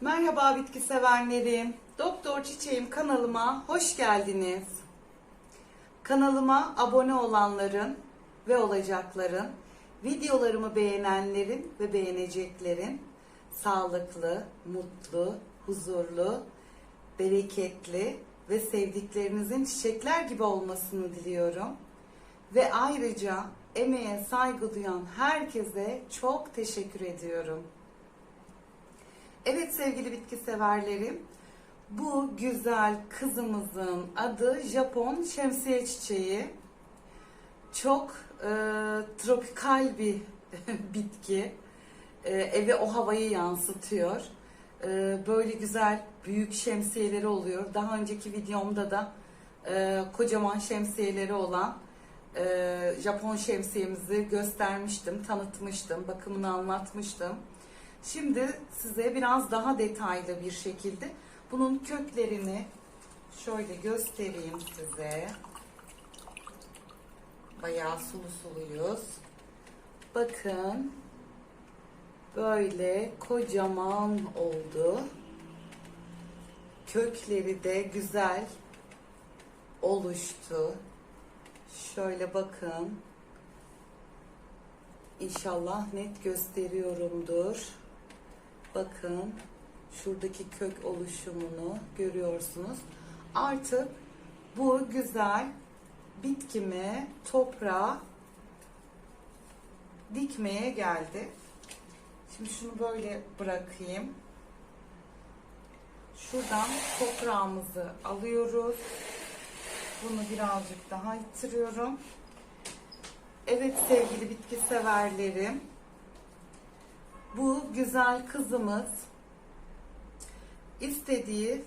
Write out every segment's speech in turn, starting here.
Merhaba bitki severlerim. Doktor Çiçeğim kanalıma hoş geldiniz. Kanalıma abone olanların ve olacakların, videolarımı beğenenlerin ve beğeneceklerin sağlıklı, mutlu, huzurlu, bereketli ve sevdiklerinizin çiçekler gibi olmasını diliyorum. Ve ayrıca emeğe saygı duyan herkese çok teşekkür ediyorum. Evet sevgili bitki severlerim, bu güzel kızımızın adı Japon şemsiye çiçeği. Çok e, tropikal bir bitki. E, eve o havayı yansıtıyor. E, böyle güzel büyük şemsiyeleri oluyor. Daha önceki videomda da e, kocaman şemsiyeleri olan e, Japon şemsiyemizi göstermiştim, tanıtmıştım, bakımını anlatmıştım. Şimdi size biraz daha detaylı bir şekilde bunun köklerini şöyle göstereyim size. Bayağı sulu suluyuz. Bakın böyle kocaman oldu. Kökleri de güzel oluştu. Şöyle bakın. İnşallah net gösteriyorumdur. Bakın şuradaki kök oluşumunu görüyorsunuz. Artık bu güzel bitkimi toprağa dikmeye geldi. Şimdi şunu böyle bırakayım. Şuradan toprağımızı alıyoruz. Bunu birazcık daha ittiriyorum. Evet sevgili bitki severlerim. Bu güzel kızımız istediği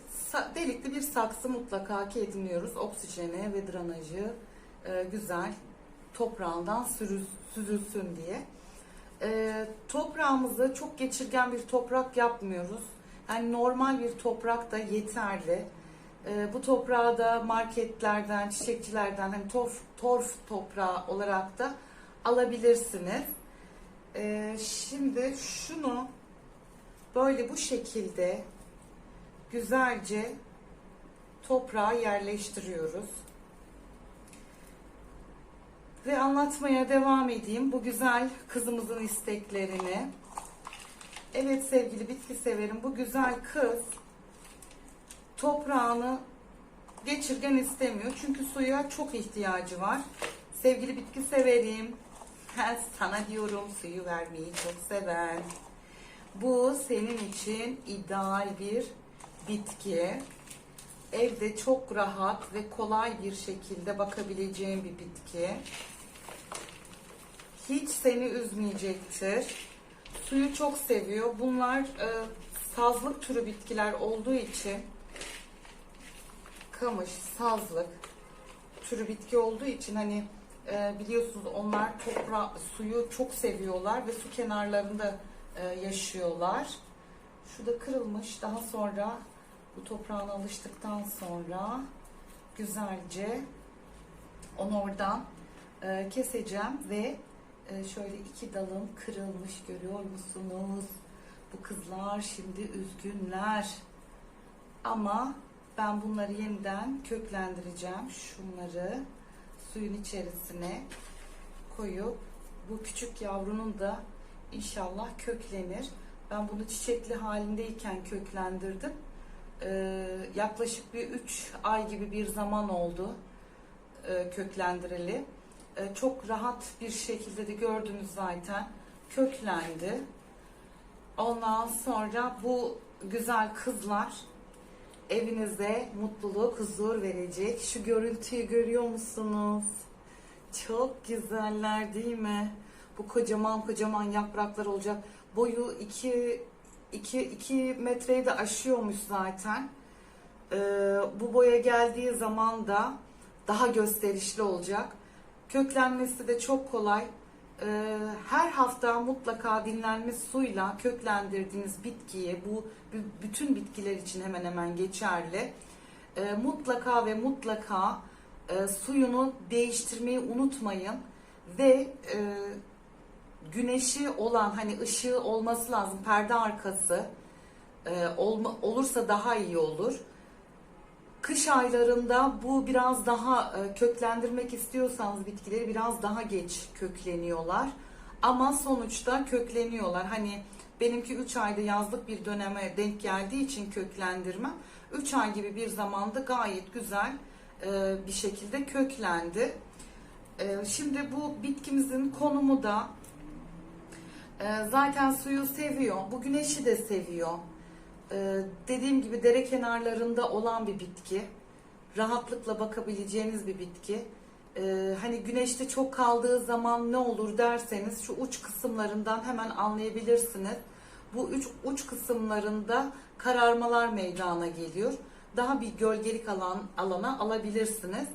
delikli bir saksı mutlaka ki ediniyoruz. Oksijeni ve drenajı e, güzel toprağından süzülsün diye. E, toprağımızı çok geçirgen bir toprak yapmıyoruz. Yani normal bir toprak da yeterli. E, bu toprağı da marketlerden, çiçekçilerden hani torf, torf toprağı olarak da alabilirsiniz. Ee, şimdi şunu böyle bu şekilde güzelce toprağa yerleştiriyoruz. Ve anlatmaya devam edeyim bu güzel kızımızın isteklerini. Evet sevgili bitki severim bu güzel kız toprağını geçirgen istemiyor. Çünkü suya çok ihtiyacı var. Sevgili bitki severim. Ben sana diyorum suyu vermeyi çok seven. Bu senin için ideal bir bitki. Evde çok rahat ve kolay bir şekilde bakabileceğin bir bitki. Hiç seni üzmeyecektir. Suyu çok seviyor. Bunlar e, sazlık türü bitkiler olduğu için kamış, sazlık türü bitki olduğu için hani e, biliyorsunuz onlar toprağı, suyu çok seviyorlar ve su kenarlarında e, yaşıyorlar. Şu da kırılmış. Daha sonra bu toprağına alıştıktan sonra güzelce onu oradan e, keseceğim ve e, şöyle iki dalım kırılmış görüyor musunuz? Bu kızlar şimdi üzgünler. Ama ben bunları yeniden köklendireceğim. Şunları suyun içerisine koyup bu küçük yavrunun da inşallah köklenir. Ben bunu çiçekli halindeyken köklendirdim. Ee, yaklaşık bir 3 ay gibi bir zaman oldu e, köklendireli. E, çok rahat bir şekilde de gördünüz zaten köklendi. Ondan sonra bu güzel kızlar evinize mutluluk, huzur verecek. Şu görüntüyü görüyor musunuz? Çok güzeller değil mi? Bu kocaman kocaman yapraklar olacak. Boyu 2 2 2 metreyi de aşıyormuş zaten. Ee, bu boya geldiği zaman da daha gösterişli olacak. Köklenmesi de çok kolay. Ee, her hafta mutlaka dinlenmiş suyla köklendirdiğiniz bitkiyi, bu bütün bitkiler için hemen hemen geçerli. Ee, mutlaka ve mutlaka e, suyunu değiştirmeyi unutmayın ve e, güneşi olan hani ışığı olması lazım perde arkası e, olursa daha iyi olur. Kış aylarında bu biraz daha e, köklendirmek istiyorsanız bitkileri biraz daha geç kökleniyorlar. Ama sonuçta kökleniyorlar. Hani benimki 3 ayda yazlık bir döneme denk geldiği için köklendirme 3 ay gibi bir zamanda gayet güzel e, bir şekilde köklendi. E, Şimdi bu bitkimizin konumu da zaten suyu seviyor. Bu güneşi de seviyor. Ee, dediğim gibi dere kenarlarında olan bir bitki. Rahatlıkla bakabileceğiniz bir bitki. Ee, hani güneşte çok kaldığı zaman ne olur derseniz şu uç kısımlarından hemen anlayabilirsiniz. Bu üç uç kısımlarında kararmalar meydana geliyor. Daha bir gölgelik alan alana alabilirsiniz.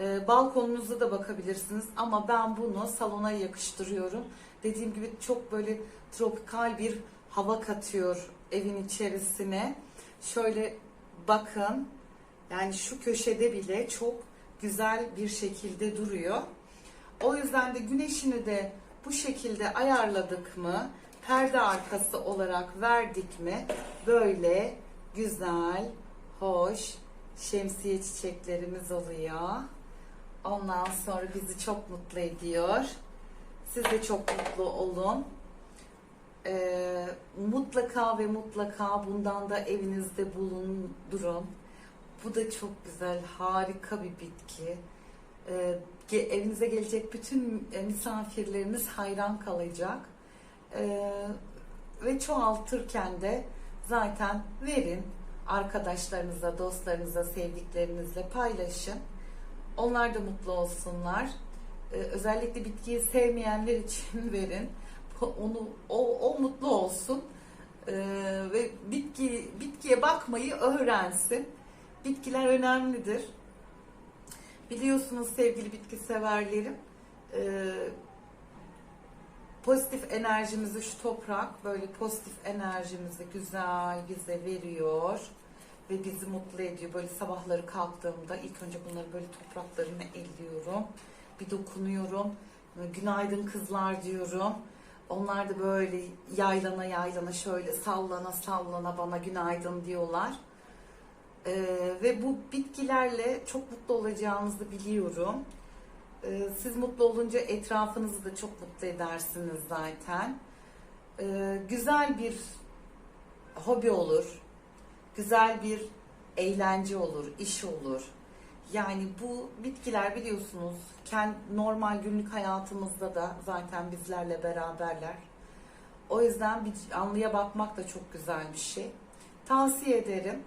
Ee, balkonunuzda da bakabilirsiniz ama ben bunu salona yakıştırıyorum. Dediğim gibi çok böyle tropikal bir hava katıyor evin içerisine. Şöyle bakın. Yani şu köşede bile çok güzel bir şekilde duruyor. O yüzden de güneşini de bu şekilde ayarladık mı? Perde arkası olarak verdik mi? Böyle güzel, hoş şemsiye çiçeklerimiz oluyor. Ondan sonra bizi çok mutlu ediyor. Siz de çok mutlu olun. Ee, mutlaka ve mutlaka bundan da evinizde bulundurun. Bu da çok güzel, harika bir bitki. Ee, evinize gelecek bütün e, misafirleriniz hayran kalacak. Ee, ve çoğaltırken de zaten verin arkadaşlarınıza, dostlarınıza, sevdiklerinizle paylaşın. Onlar da mutlu olsunlar. Ee, özellikle bitkiyi sevmeyenler için verin onu o, o mutlu olsun Ee, ve bitki bitkiye bakmayı öğrensin. Bitkiler önemlidir. Biliyorsunuz sevgili bitki severlerim ee, pozitif enerjimizi şu toprak böyle pozitif enerjimizi güzel bize veriyor ve bizi mutlu ediyor. Böyle sabahları kalktığımda ilk önce bunları böyle topraklarını elliyorum. Bir dokunuyorum. Günaydın kızlar diyorum. Onlar da böyle yaylana yaylana şöyle sallana sallana bana günaydın diyorlar. Ee, ve bu bitkilerle çok mutlu olacağınızı biliyorum. Ee, siz mutlu olunca etrafınızı da çok mutlu edersiniz zaten. Ee, güzel bir hobi olur. Güzel bir eğlence olur, iş olur. Yani bu bitkiler biliyorsunuz kend, normal günlük hayatımızda da zaten bizlerle beraberler. O yüzden bir anlıya bakmak da çok güzel bir şey. Tavsiye ederim.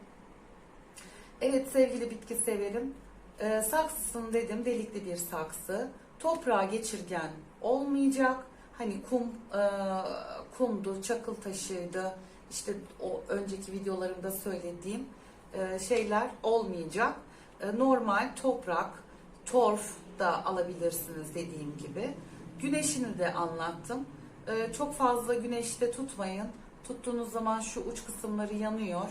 Evet sevgili bitki severim. Ee, saksısını dedim delikli bir saksı. Toprağa geçirgen olmayacak. Hani kum e, kumdu, çakıl taşıydı. İşte o önceki videolarımda söylediğim e, şeyler olmayacak. E, normal toprak, torf da alabilirsiniz dediğim gibi. Güneşini de anlattım. E, çok fazla güneşte tutmayın. Tuttuğunuz zaman şu uç kısımları yanıyor.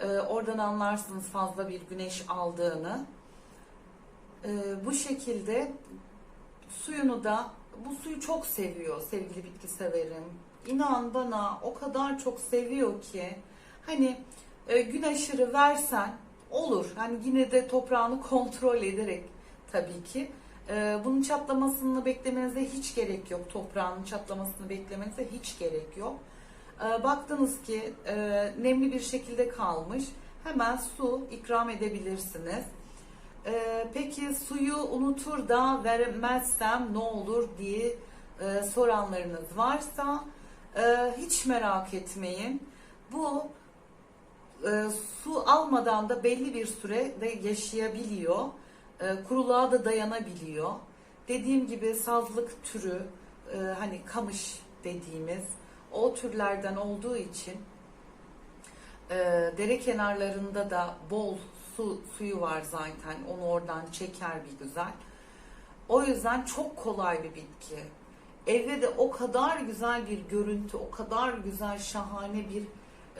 E, oradan anlarsınız fazla bir güneş aldığını. Bu şekilde suyunu da bu suyu çok seviyor sevgili bitki severim. İnan bana o kadar çok seviyor ki hani gün aşırı versen olur. Hani yine de toprağını kontrol ederek tabii ki. E, bunun çatlamasını beklemenize hiç gerek yok. Toprağının çatlamasını beklemenize hiç gerek yok. E, baktınız ki e, nemli bir şekilde kalmış. Hemen su ikram edebilirsiniz. E, peki suyu unutur da vermezsem ne olur diye e, soranlarınız varsa e, hiç merak etmeyin. Bu e, su almadan da belli bir süre de yaşayabiliyor. E, kuruluğa da dayanabiliyor. Dediğim gibi sazlık türü e, hani kamış dediğimiz o türlerden olduğu için e, dere kenarlarında da bol su suyu var zaten. Onu oradan çeker bir güzel. O yüzden çok kolay bir bitki. Evde de o kadar güzel bir görüntü, o kadar güzel şahane bir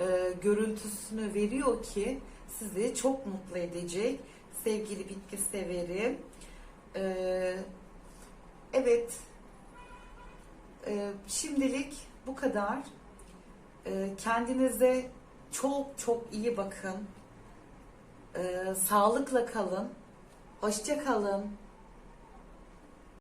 e, görüntüsünü veriyor ki sizi çok mutlu edecek. sevgili bitki severim. Ee, evet. Ee, şimdilik bu kadar. Ee, kendinize çok çok iyi bakın. Ee, sağlıkla kalın. Hoşça kalın.